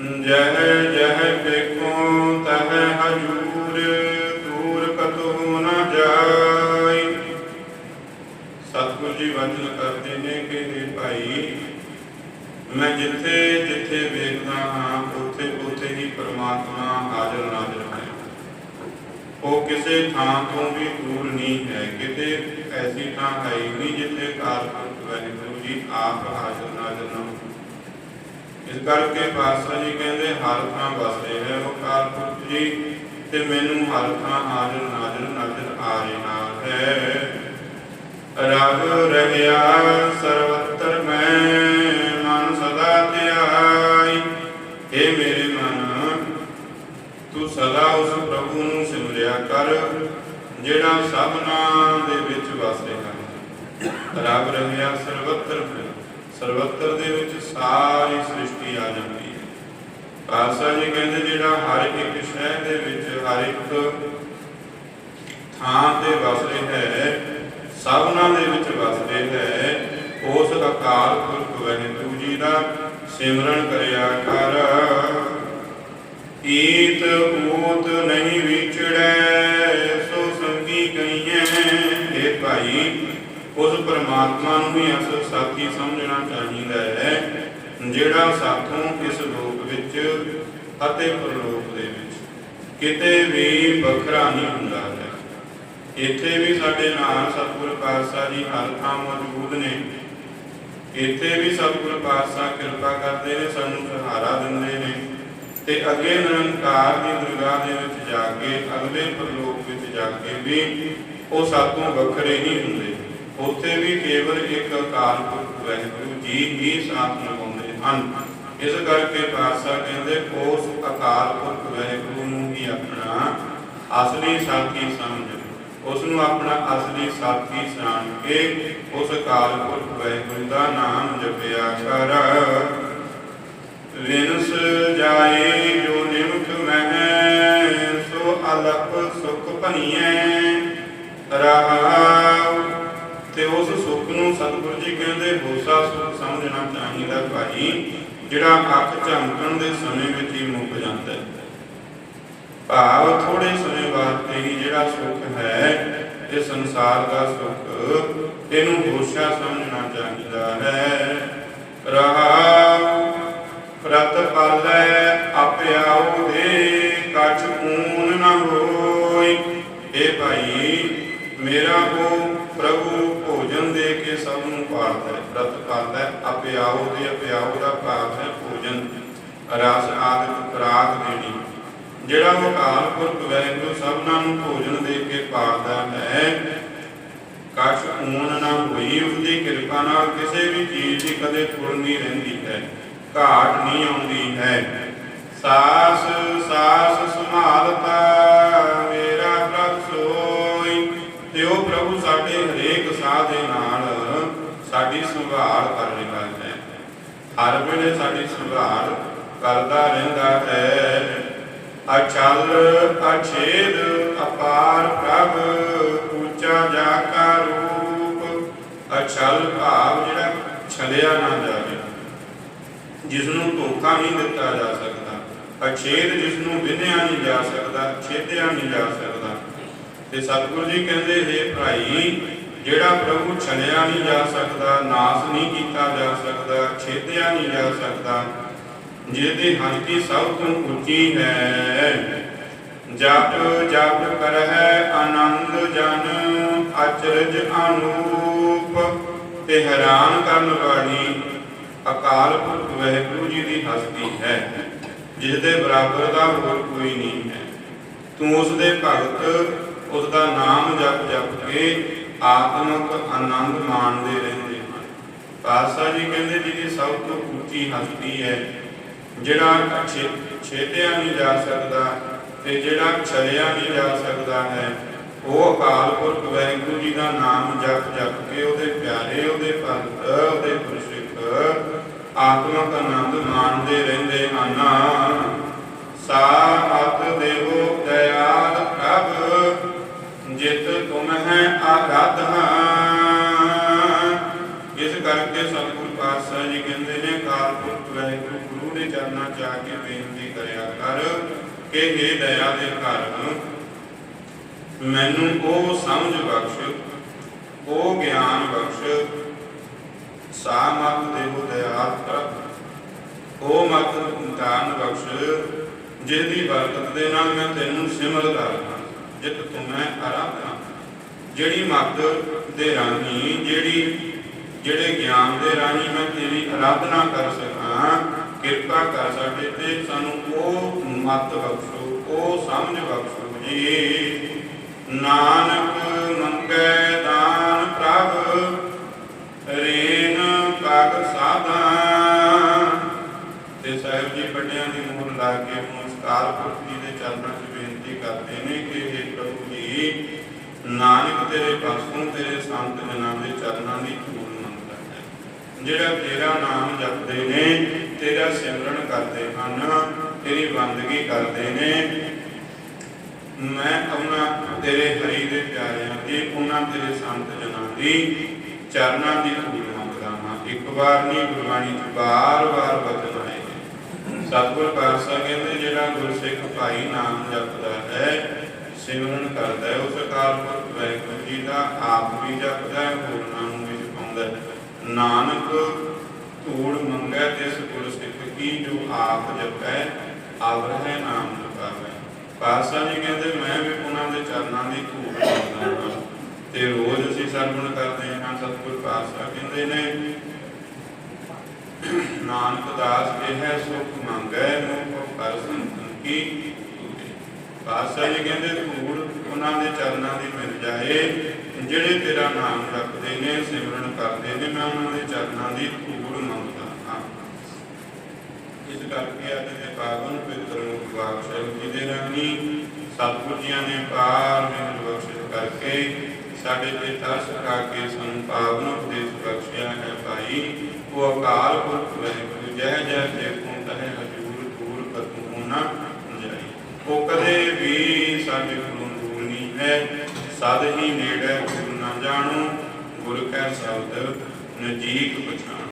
ਜਹ ਜਹ ਵੇਖੋ ਤਹ ਹਜੂਰ, ਦੂਰ ਕਤਹੁ ਨ ਜਾਈ ਸਤਿਗੁਰੂ ਜੀ ਵਚਨ ਕਰਦੇ ਨੇ ਕਿ ਇਹ ਭਾਈ, ਮੈਂ ਜਿੱਥੇ ਜਿੱਥੇ ਵੇਖਦਾ ਹਾਂ, ਉੱਥੇ ਉੱਥੇ ਹੀ ਪ੍ਰਮਾਤਮਾ ਹਾਜ਼ਰ ਨਾਜ਼ਰ ਹੈ ਉਹ ਕਿਸੇ ਥਾਂ ਤੋਂ ਵੀ ਦੂਰ ਨਹੀਂ ਹੈ, ਕਿਤੇ ਐਸੀ ਥਾਂ ਹੈ ਨਹੀਂ ਜਿੱਥੇ ਕਾਰਪੁਰਖ ਵਾਹਿਗੁਰੂ ਜੀ ਆਪ ਹਾਜ਼ਰ ਨਾਜ਼ਰ ਨਾ ਹੋਣ। ਇਸ ਕਰਕੇ ਪਾਤਸ਼ਾਹ ਜੀ ਕਹਿੰਦੇ, ਹਰ ਥਾਂ ਵਸਦੇ ਹੈ ਉਹ ਕਾਰਪੁਰਖ ਜੀ, ਤੇ ਮੈਨੂੰ ਹਰ ਥਾਂ ਹਾਜ਼ਰ, ਨਾਜ਼ਰ, ਨਜ਼ਰ ਆ ਰਿਹਾ ਹੈ। ਰਬ ਰਹਿਆ ਸਰਵਤਰ ਮੈਂ, ਮਨ ਸਦਾ ਧਿਆਈ। ਏ ਮੇਰੇ ਮਨ, ਤੂੰ ਸਦਾ ਉਸ ਪ੍ਰਭੂ ਨੂੰ ਸਿਮਰਿਆ ਕਰ, ਜਿਹੜਾ ਸਭਨਾ ਦੇ ਵਿੱਚ ਵਸ ਰਿਹਾ ਹੈ ਰਬ ਰਹਿਆ ਸਰਵਤਰ ਮੈਂ। ਸਰਵਤਰ ਦੇ ਵਿੱਚ ਸਾਰੀ ਸ੍ਰਿਸ਼ਟੀ ਆ ਜਾਂਦੀ ਹੈ। ਪਾਸਾ ਜੀ ਕਹਿੰਦੇ, ਜਿਹੜਾ ਹਰ ਇੱਕ ਸ਼ਹਿਰ ਦੇ ਵਿੱਚ ਹਰ ਇੱਕ ਥਾਂ ਤੇ ਵਸ ਰਿਹਾ ਹੈ, ਸਭਨਾ ਦੇ ਵਿੱਚ ਵਸ ਰਿਹਾ ਹੈ, ਉਸ ਅਕਾਲ ਪੁਰਖ ਵਾਹਿਗੁਰੂ ਜੀ ਦਾ ਸਿਮਰਨ ਕਰਿਆ ਕਰ। ਈਤ ਊਤ ਨਹੀਂ ਉਸ ਪਰਮਾਤਮਾ ਨੂੰ ਹੀ ਅਸਲ ਸਾਥੀ ਸਮਝਣਾ ਚਾਹੀਦਾ ਹੈ, ਜਿਹੜਾ ਸਾਥੋਂ ਇਸ ਲੋਕ ਵਿੱਚ ਅਤੇ ਪਰਲੋਕ ਦੇ ਵਿੱਚ ਕਿਤੇ ਵੀ ਵੱਖਰਾ ਨਹੀਂ ਹੁੰਦਾ ਹੈ। ਇੱਥੇ ਵੀ ਸਾਡੇ ਨਾਲ ਸਤਿਗੁਰ ਪਾਤਸ਼ਾਹ ਜੀ ਹਰ ਥਾਂ ਮੌਜੂਦ ਨੇ। ਇੱਥੇ ਵੀ ਸਤਿਗੁਰ ਪਾਤਸ਼ਾਹ ਕਿਰਪਾ ਕਰਦੇ ਨੇ, ਸਾਨੂੰ ਸਹਾਰਾ ਦਿੰਦੇ ਨੇ ਤੇ ਅੱਗੇ ਨਿਰੰਕਾਰ ਦੀ ਦਰਗਾਹ ਦੇ ਵਿੱਚ ਜਾ ਕੇ ਅਗਲੇ ਪਰਲੋਕ ਵਿੱਚ ਜਾ ਕੇ ਵੀ ਉਹ ਸਾਤੋਂ ਵੱਖਰੇ ਨਹੀਂ ਹੁੰਦੇ ਉੱਥੇ ਵੀ ਕੇਵਲ ਇੱਕ ਅਕਾਲ ਪੁਰਖ ਵਾਹਿਗੁਰੂ ਜੀ ਹੀ ਸਾਥ ਨਿਭਾਉਂਦੇ ਹਨ। ਇਸ ਕਰਕੇ ਪਾਤਸ਼ਾਹ ਕਹਿੰਦੇ, ਉਸ ਅਕਾਲ ਪੁਰਖ ਵਾਹਿਗੁਰੂ ਨੂੰ ਹੀ ਆਪਣਾ ਅਸਲੀ ਸਾਥੀ ਸਮਝ। ਉਸ ਨੂੰ ਆਪਣਾ ਅਸਲੀ ਸਾਥੀ ਜਾਣ ਕੇ ਉਸ ਅਕਾਲ ਪੁਰਖ ਵਾਹਿਗੁਰੂ ਦਾ ਨਾਮ ਜਪਿਆ ਕਰ। ਵਿਨਸ ਜਾਏ ਜੋ ਨਿਮਖ ਮਹਿ, ਸੋ ਅਲਪ ਸੁਖ ਭਨੀਐ ਰਹਾਉ ਤੇ ਉਸ ਸੁੱਖ ਨੂੰ ਸਤਿਗੁਰੂ ਜੀ ਕਹਿੰਦੇ, ਹੋਸਾ ਸੁਖ ਸਮਝਣਾ ਚਾਹੀਦਾ ਭਾਈ, ਜਿਹੜਾ ਅੱਖ ਝਮਕਣ ਦੇ ਸਮੇਂ ਵਿੱਚ ਹੀ ਮੁੱਕ ਜਾਂਦਾ ਹੈ। ਭਾਵ ਥੋੜੇ ਸਮੇਂ ਵਾਸਤੇ ਹੀ ਜਿਹੜਾ ਸੁਖ ਹੈ ਇਹ ਸੰਸਾਰ ਦਾ ਸੁਖ, ਇਹਨੂੰ ਹੋਸ਼ਾ ਸਮਝਣਾ ਚਾਹੀਦਾ ਹੈ। ਰਹਾਉ ਪ੍ਰਤ ਪਾਲੈ ਆਪਿਆਉ ਦੇ ਕਛ ਊਨ ਨ ਹੋਈ ਇਹ ਭਾਈ, ਮੇਰਾ ਉਹ ਪ੍ਰਭੂ, ਭੋਜਨ ਦੇ ਕੇ ਸਭ ਨੂੰ ਪਾਲਦਾ ਹੈ ਪ੍ਰਤ ਪਾਲੈ ਆਪਿਆਉ ਦੇ ਆਪਿਆਉ ਦਾ ਭਾਵ ਹੈ ਭੋਜਨ। ਰਸ ਆਦਿਕ ਖੁਰਾਕ ਦੇਣੀ। ਜਿਹੜਾ ਉਹ ਅਕਾਲ ਪੁਰਖ ਵਾਹਿਗੁਰੂ ਸਭਨਾਂ ਨੂੰ ਭੋਜਨ ਦੇ ਕੇ ਪਾਲਦਾ ਹੈ, ਕਛ ਊਨ ਨਾ ਹੋਈ ਉਸ ਕਿਰਪਾ ਨਾਲ ਕਿਸੇ ਵੀ ਚੀਜ਼ ਦੀ ਕਦੇ ਥੁੜ ਨਹੀਂ ਰਹਿੰਦੀ ਹੈ, ਘਾਟ ਨਹੀਂ ਆਉਂਦੀ ਹੈ। ਸਾਸ ਸਾਸ ਸੰਭਾਲਤਾ। ਦੇ ਨਾਲ ਸਾਡੀ ਸੰਭਾਲ ਕਰ ਰਿਹਾ ਹੈ। ਹਰ ਵੇਲੇ ਸਾਡੀ ਸੰਭਾਲ ਕਰਦਾ ਰਹਿੰਦਾ ਹੈ। ਅਚਲ ਅਛੇਦ ਅਪਾਰ ਪ੍ਰਭ, ਉੱਚਾ ਜਾ ਕਾ ਰੂਪ। ਅਚਲ ਭਾਵ ਜਿਹੜਾ ਛਲਿਆ ਨਾ ਜਾਵੇ। ਜਿਸ ਨੂੰ ਧੋਖਾ ਨਹੀਂ ਦਿੱਤਾ ਜਾ ਸਕਦਾ। ਅਛੇਦ ਜਿਸ ਨੂੰ ਵਿੰਨਿਆ ਨਹੀਂ ਜਾ ਸਕਦਾ, ਛੇਦਿਆ ਨਹੀਂ ਜਾ ਸਕਦਾ। ਤੇ ਸਤਿਗੁਰੂ ਜੀ ਕਹਿੰਦੇ, ਹੈ ਭਾਈ ਜਿਹੜਾ ਪ੍ਰਭੂ ਛਲਿਆ ਨਹੀਂ ਜਾ ਸਕਦਾ, ਨਾਸ ਨਹੀਂ ਕੀਤਾ ਜਾ ਸਕਦਾ ਛੇਦਿਆ ਨਹੀਂ ਜਾ ਸਕਦਾ, ਜਿਹਦੀ ਹਸਤੀ ਸਭ ਤੋਂ ਉੱਚੀ ਹੈ। ਜਪ ਜਪ ਕਰਹਿ ਆਨੰਦ ਜਨ, ਅਚਰਜ ਅਨੂਪ, ਤੇ ਹੈਰਾਨ ਕਰਨ ਵਾਲੀ ਅਕਾਲ ਪੁਰਖ ਵਾਹਿਗੁਰੂ ਜੀ ਦੀ ਹਸਤੀ ਹੈ ਜਿਸ ਦੇ ਬਰਾਬਰ ਦਾ ਹੋਰ ਕੋਈ ਨਹੀਂ ਹੈ। ਤੂੰ ਉਸ ਦੇ ਭਗਤ ਉਸ ਦਾ ਨਾਮ ਜਪ ਜਪ ਕੇ ਆਤਮਿਕ ਆਨੰਦ ਮਾਣਦੇ ਰਹਿੰਦੇ ਹਨ। ਪਾਤਸ਼ਾਹ ਜੀ ਕਹਿੰਦੇ ਜਿਹਦੀ ਸਭ ਤੋਂ ਉੱਚੀ ਹਸਤੀ ਹੈ। ਜਿਹੜਾ ਛੇ- ਨਹੀਂ ਜਾ ਸਕਦਾ ਤੇ ਜਿਹੜਾ ਛਲਿਆ ਨਹੀਂ ਜਾ ਸਕਦਾ ਹੈ, ਉਹ ਅਕਾਲ ਪੁਰਖ ਵਾਹਿਗੁਰੂ ਜੀ ਦਾ ਨਾਮ ਜਪ ਜਪ ਕੇ ਉਹਦੇ ਪਿਆਰੇ, ਉਹਦੇ ਭਗਤ, ਉਹਦੇ ਪੁਰਸ਼ਿਕ ਆਤਮਿਕ ਆਨੰਦ ਮਾਣਦੇ ਰਹਿੰਦੇ ਹਨ। ਸਾ ਜਿਤ ਤੁਮ ਹੈ ਆਰਾਧਨਾ ਇਸ ਕਰਕੇ ਸਤਿਗੁਰ ਪਾਤਸ਼ਾਹ ਜੀ ਕਹਿੰਦੇ ਨੇ, ਕਾਲ ਵਾਹਿਗੁਰੂ ਗੁਰੂ ਦੇ ਚਰਨਾਂ 'ਚ ਆ ਕੇ ਬੇਨਤੀ ਕਰਿਆ ਕਰ ਕਿ हे ਦਇਆ ਦੇ ਘਰ ਮੈਨੂੰ ਉਹ ਸਮਝ ਬਖਸ਼, ਉਹ ਗਿਆਨ ਬਖਸ਼ ਸਾ ਮਤ ਦੇਵ ਦਇਆਲ ਪ੍ਰਭ ਉਹ ਮਤ ਦਾਨ ਬਖਸ਼, ਜਿਹਦੀ ਬਰਕਤ ਦੇ ਨਾਲ ਮੈਂ ਤੈਨੂੰ ਸਿਮਰ ਕਰਦਾ ਜਿਤ ਤੂੰ ਆਰਾਧਨਾ ਜਿਹੜੀ ਮਤ ਦੇ ਰਾਹੀਂ ਜਿਹੜੀ, ਜਿਹੜੇ ਗਿਆਨ ਦੇ ਰਾਹੀਂ ਮੈਂ ਤੇਰੀ ਆਰਾਧਨਾ ਕਰ ਸਕਾਂ, ਕਿਰਪਾ ਕਰ ਸਾਡੇ ਤੇ, ਸਾਨੂੰ ਉਹ ਮਤ ਬਖਸ਼ੋ, ਉਹ ਸਮਝ ਬਖਸ਼ੋ ਜੀ। ਨਾਨਕ ਮੰਗੈ ਦਾਨ ਪ੍ਰਭ, ਰੇਨ ਪਗ ਸਾਧਾ। ਤੇ ਸਾਹਿਬ ਜੀ ਵੱਡਿਆਂ ਦੀ ਮੋਹਰ ਲਾ ਕੇ ਨਮਸਕਾਰ ਪੁਰਖ ਜੀ ਦੇ ਚਰਨਾਂ 'ਚ ਬੇਨਤੀ ਕਰਦੇ ਨੇ ਕਿ हे ਪ੍ਰਭੂ ਜੀ ਨਾਨਕ ਤੇਰੇ ਪਾਸੋਂ ਤੇਰੇ ਸੰਤ ਜਨਾਂ ਚਰਨਾਂ ਦੀ ਧੂੜ ਮੰਗਦਾ ਹੈ ਜਿਹੜਾ ਤੇਰਾ ਨਾਮ ਜਪਦੇ ਨੇ, ਤੇਰਾ ਸਿਮਰਨ ਕਰਦੇ ਹਨ, ਤੇਰੀ ਬੰਦਗੀ ਕਰਦੇ ਨੇ। ਮੈਂ ਉਹਨਾਂ ਤੇਰੇ ਹਰੀ ਦੇ ਪਿਆਰਿਆਂ ਦੀ ਉਹਨਾਂ ਤੇਰੇ ਸੰਤ ਜਨਾਂ ਦੀ ਚਰਨਾਂ ਦੀ ਧੂੜ ਮੰਗਦਾ ਹਾਂ ਇੱਕ ਵਾਰ ਨਹੀਂ, ਗੁਰਬਾਣੀ ਚ ਬਾਰ-ਬਾਰ ਬਚਨ ਆਏ ਸਤਿਗੁਰ ਪਾਤਸ਼ਾਹ ਕਹਿੰਦੇ, ਜਿਹੜਾ ਗੁਰਸਿੱਖ ਭਾਈ ਨਾਮ ਜਪਦਾ ਹੈ ਸਿਮਰਨ ਕਰਦਾ ਹੈ ਉਸ ਅਕਾਲ ਪੁਰਖ ਵਾਹਿਗੁਰੂ ਜੀ ਦਾ ਆਪ ਵੀ ਜਪਦਾ ਹੈ, ਹੋਰਨਾਂ ਨੂੰ ਵੀ ਜਪਾਉਂਦਾ ਨਾਨਕ ਧੂੜ ਮੰਗੈ, ਤਿਸ ਗੁਰਸਿੱਖ ਕੀ ਜੋ ਆਪ ਜਪੈ ਆਵਰਹਿ ਨਾਮ ਜਪਾਵੇ। ਪਾਤਸ਼ਾਹ ਜੀ ਕਹਿੰਦੇ, ਮੈਂ ਵੀ ਉਹਨਾਂ ਦੇ ਚਰਨਾਂ ਦੀ ਧੂੜ ਮੰਗਦਾ ਹਾਂ। ਤੇ ਰੋਜ਼ ਅਸੀਂ ਸਰਵਣ ਕਰਦੇ ਹਾਂ, ਸਤਿਗੁਰ ਪਾਤਸ਼ਾਹ ਕਹਿੰਦੇ ਨੇ, ਨਾਨਕ ਦਾਸ ਇਹ ਹੈ, ਸੁਖ ਮੰਗੈ, ਮੁਖ ਕਰ ਕੀ ਪਾਤਸ਼ਾਹ ਜੀ ਕਹਿੰਦੇ ਧੂੜ ਉਹਨਾਂ ਦੇ ਚਰਨਾਂ ਦੀ ਮਿਲ ਜਾਏ। ਜਿਹੜੇ ਤੇਰਾ ਨਾਮ ਰੱਖਦੇ ਨੇ, ਸਿਮਰਨ ਕਰਦੇ ਨੇ, ਮੈਂ ਉਹਨਾਂ ਦੇ ਚਰਨਾਂ ਦੀ ਧੂੜ ਮੰਗਦਾ ਹਾਂ। ਇਸ ਕਰਕੇ ਅੱਜ ਦੇ ਪਾਵਨ ਪਵਿੱਤਰ ਮੁਖ ਬਾਖਸ਼ਲ ਜੀ ਦੇ ਰਾਹੀਂ ਸਤਿਗੁਰ ਜੀਆਂ ਨੇ ਪਾਰ ਮਿਹਰ ਬਖਸ਼ਿਸ਼ ਕਰਕੇ ਸਾਡੇ ਤੇ ਤਰਸ ਖਾ ਸਾਨੂੰ ਪਾਵਨ ਉਪਦੇਸ਼ ਬਖਸ਼ਿਆ ਹੈ ਭਾਈ। ਉਹ ਅਕਾਲ ਪੁਰਖ ਵਾਹਿਗੁਰੂ ਜੈ ਜੈ ਹੈ। ਸਦ ਹੀ ਨੇੜੇ ਗੁਰੂ ਨਾ ਜਾਣੋ ਗੁਰ ਕੈ ਸ਼ਬਦ ਨਜੀਕ ਪਛਾਣ।